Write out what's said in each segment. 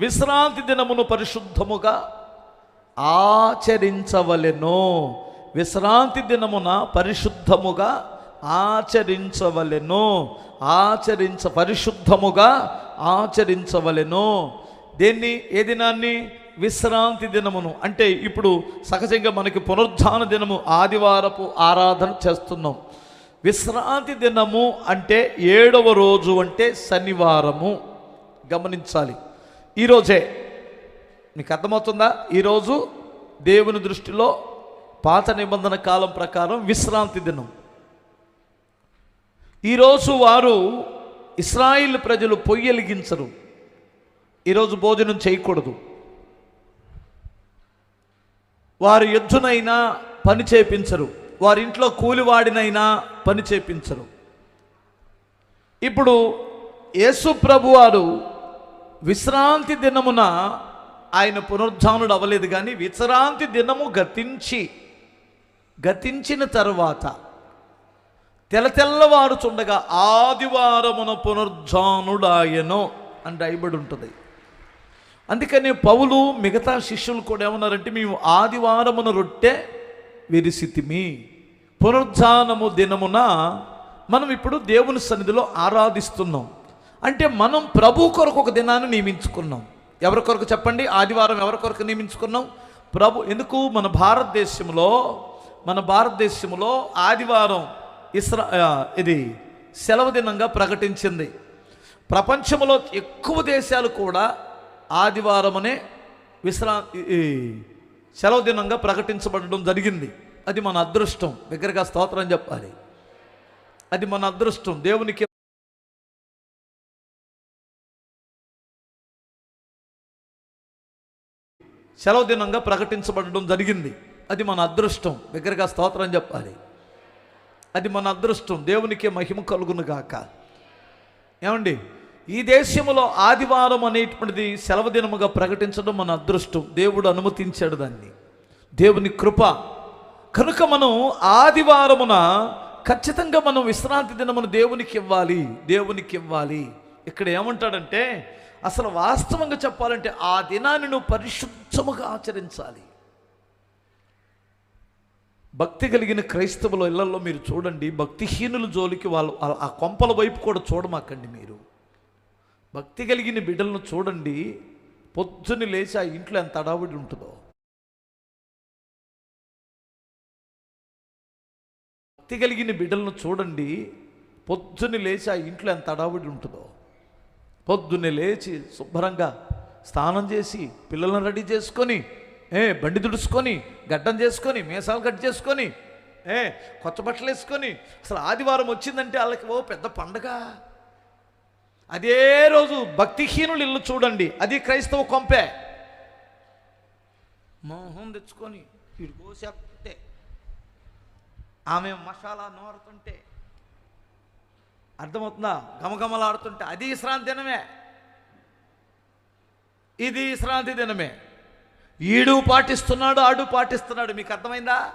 విశ్రాంతి దినమును పరిశుద్ధముగా ఆచరించవలెను. విశ్రాంతి దినమున పరిశుద్ధముగా ఆచరించవలెను. ఆచరించ పరిశుద్ధముగా ఆచరించవలెను. దేన్ని ఏ దినాన్ని? విశ్రాంతి దినమును. అంటే ఇప్పుడు సహజంగా మనకి పునరుద్ధాన దినము ఆదివారపు ఆరాధన చేస్తున్నాం. విశ్రాంతి దినము అంటే ఏడవ రోజు అంటే శనివారము. గమనించాలి. ఈరోజే. మీకు అర్థమవుతుందా? ఈరోజు దేవుని దృష్టిలో పాత నిబంధన కాలం ప్రకారం విశ్రాంతి దినం. ఈరోజు వారు ఇస్రాయిల్ ప్రజలు పొయ్యి వెలిగించరు. ఈరోజు భోజనం చేయకూడదు. వారు ఎద్దునైనా పని చేపించరు. వారి ఇంట్లో కూలివాడినైనా పని చేపించరు. ఇప్పుడు యేసు ప్రభు వారు విశ్రాంతి దినమున ఆయన పునరుద్ధానుడు అవ్వలేదు కానీ విశ్రాంతి దినము గతించి గతించిన తర్వాత తెల్ల తెల్లవారుచుండగా ఆదివారమున పునరుద్ధానుడాయను అని రాయబడి ఉంటుంది. అందుకని పౌలు మిగతా శిష్యులు కూడా ఏమన్నారంటే మేము ఆదివారమున రొట్టె విరిసితిమి. పునరుద్ధానము దినమున మనం ఇప్పుడు దేవుని సన్నిధిలో ఆరాధిస్తున్నాం. అంటే మనం ప్రభు కొరకు ఒక దినాన్ని నియమించుకున్నాం. ఎవరి కొరకు చెప్పండి? ఆదివారం ఎవరి కొరకు నియమించుకున్నాం? ప్రభు ఎందుకు? మన భారతదేశంలో మన భారతదేశంలో ఆదివారం ఇస్రా ఇది సెలవు దినంగా ప్రకటించింది. ప్రపంచంలో ఎక్కువ దేశాలు కూడా ఆదివారమనే విశ్రా ఈ సెలవు దినంగా ప్రకటించబడడం జరిగింది. అది మన అదృష్టం. దగ్గరగా స్తోత్రం చెప్పాలి. అది మన అదృష్టం. దేవునికి సెలవు దినంగా ప్రకటించబడడం జరిగింది. అది మన అదృష్టం. దగ్గరగా స్తోత్రం చెప్పాలి. అది మన అదృష్టం. దేవునికి మహిమ కలుగును గాక. ఏమండి? ఈ దేశంలో ఆదివారం అనేటువంటిది సెలవు దినముగా ప్రకటించడం మన అదృష్టం. దేవుడు అనుమతించాడు దాన్ని. దేవుని కృప. కనుక మనం ఆదివారమున ఖచ్చితంగా మనం విశ్రాంతి దినమును దేవునికి ఇవ్వాలి. దేవునికి ఇవ్వాలి. ఇక్కడ ఏమంటాడంటే అసలు వాస్తవంగా చెప్పాలంటే ఆ దినాన్ని నువ్వు పరిశుద్ధముగా ఆచరించాలి. భక్తి కలిగిన క్రైస్తవుల ఇళ్ళలో మీరు చూడండి భక్తిహీనుల జోలికి వాళ్ళు ఆ- కొంపల వైపు కూడా చూడమాకండి మీరు. భక్తి కలిగిన బిడ్డలను చూడండి పొద్దున్న లేచి ఆ ఇంట్లో ఎంత అడావిడి ఉంటుందో. భక్తి కలిగిన బిడ్డలను చూడండి పొద్దున్న లేచి ఆ ఇంట్లో ఎంత అడావిడి ఉంటుందో. పొద్దున్నే లేచి శుభ్రంగా స్నానం చేసి పిల్లలను రెడీ చేసుకొని ఏ బండి దుడుచుకొని గడ్డం చేసుకొని మీసాలు కట్ చేసుకొని ఏ కొత్త బట్టలు వేసుకొని అసలు ఆదివారం వచ్చిందంటే వాళ్ళకి ఓ పెద్ద పండగ. అదే రోజు భక్తిహీనులు ఇల్లు చూడండి అది క్రైస్తవ కొంపే. మోహం తెచ్చుకొని వీడు కోసేస్తే ఆమె మసాలా నోరుతుంటే అర్థమవుతుందా? గమగమలాడుతుంటే అది విశ్రాంతి దినమే. ఇది విశ్రాంతి దినమే. ఈడు పాటిస్తున్నాడు ఆడు పాటిస్తున్నాడు. మీకు అర్థమైందా?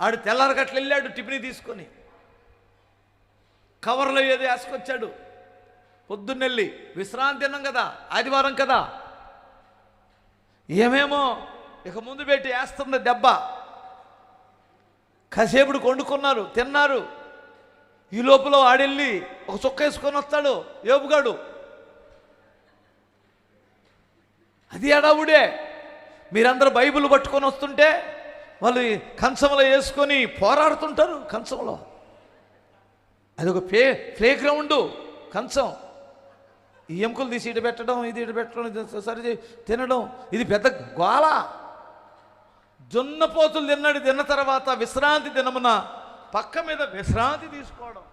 ఆడు తెల్లారగట్లు వెళ్ళాడు టిఫిన్ తీసుకొని. కవర్లో ఏదో వేసుకొచ్చాడు. పొద్దున్నెళ్ళి విశ్రాంతి దినం కదా ఆదివారం కదా. ఏమేమో ఇక ముందు పెట్టి వేస్తుంది దెబ్బ. కాసేపుడు కొండుకున్నారు తిన్నారు. ఈ లోపల ఆడెళ్ళి ఒక చొక్క వేసుకొని వస్తాడు ఏపుగాడు. అది అడావుడే. మీరందరూ బైబిల్ పట్టుకొని వస్తుంటే వాళ్ళు కంచంలో వేసుకొని పోరాడుతుంటారు కంచంలో అదొక ప్లే ప్లే గ్రౌండ్ కంచం. ఈ ఎముకలు తీసి ఇటు పెట్టడం ఇది ఇటు పెట్టడం ఇది సరి తినడం ఇది పెద్ద గోళ జొన్నపోతులు తిన్నాడు తిన్న తర్వాత విశ్రాంతి దినమున పక్క మీద విశ్రాంతి తీసుకోవడం.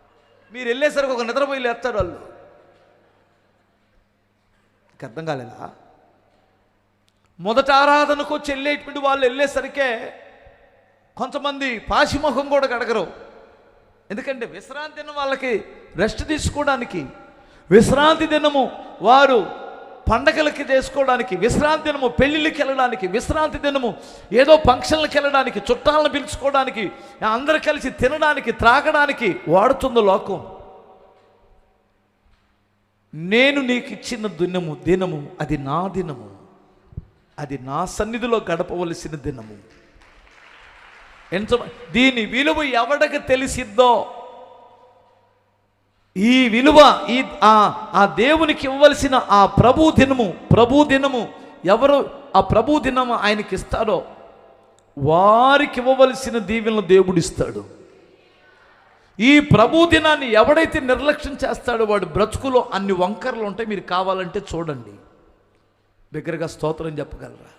మీరు వెళ్ళేసరికి ఒక నిద్రపోయి లేస్తాడు వాళ్ళు. అర్థం కాలేదా? మొదట ఆరాధనకు వచ్చి వెళ్ళేటువంటి వాళ్ళు వెళ్ళేసరికే కొంతమంది పాశిముఖం కూడా కడగరు. ఎందుకంటే విశ్రాంతి దినం వాళ్ళకి రెస్ట్ తీసుకోవడానికి. విశ్రాంతి దినము వారు పండగలకి చేసుకోవడానికి విశ్రాంతి దినము పెళ్ళిళ్ళకి వెళ్ళడానికి విశ్రాంతి దినము ఏదో ఫంక్షన్లకు వెళ్ళడానికి చుట్టాలను పిలుచుకోవడానికి అందరు కలిసి తినడానికి త్రాగడానికి వాడుతుంది లోకం. నేను నీకు ఇచ్చిన దినము దినము అది నా దినము. అది నా సన్నిధిలో గడపవలసిన దినము. ఎంత దీని విలువ ఎవడకి తెలిసిద్దో ఈ విలువ ఈ ఆ దేవునికి ఇవ్వవలసిన ఆ ప్రభు దినము ప్రభు దినము ఎవరు ఆ ప్రభు దినము ఆయనకి ఇస్తారో వారికి ఇవ్వవలసిన దీవెనలు దేవుడు ఇస్తాడు. ఈ ప్రభు దినాన్ని ఎవడైతే నిర్లక్ష్యం చేస్తాడో వాడు బ్రతుకులో అన్ని వంకరలు ఉంటాయి మీరు కావాలంటే చూడండి. దగ్గరగా స్తోత్రం చెప్పగలరా?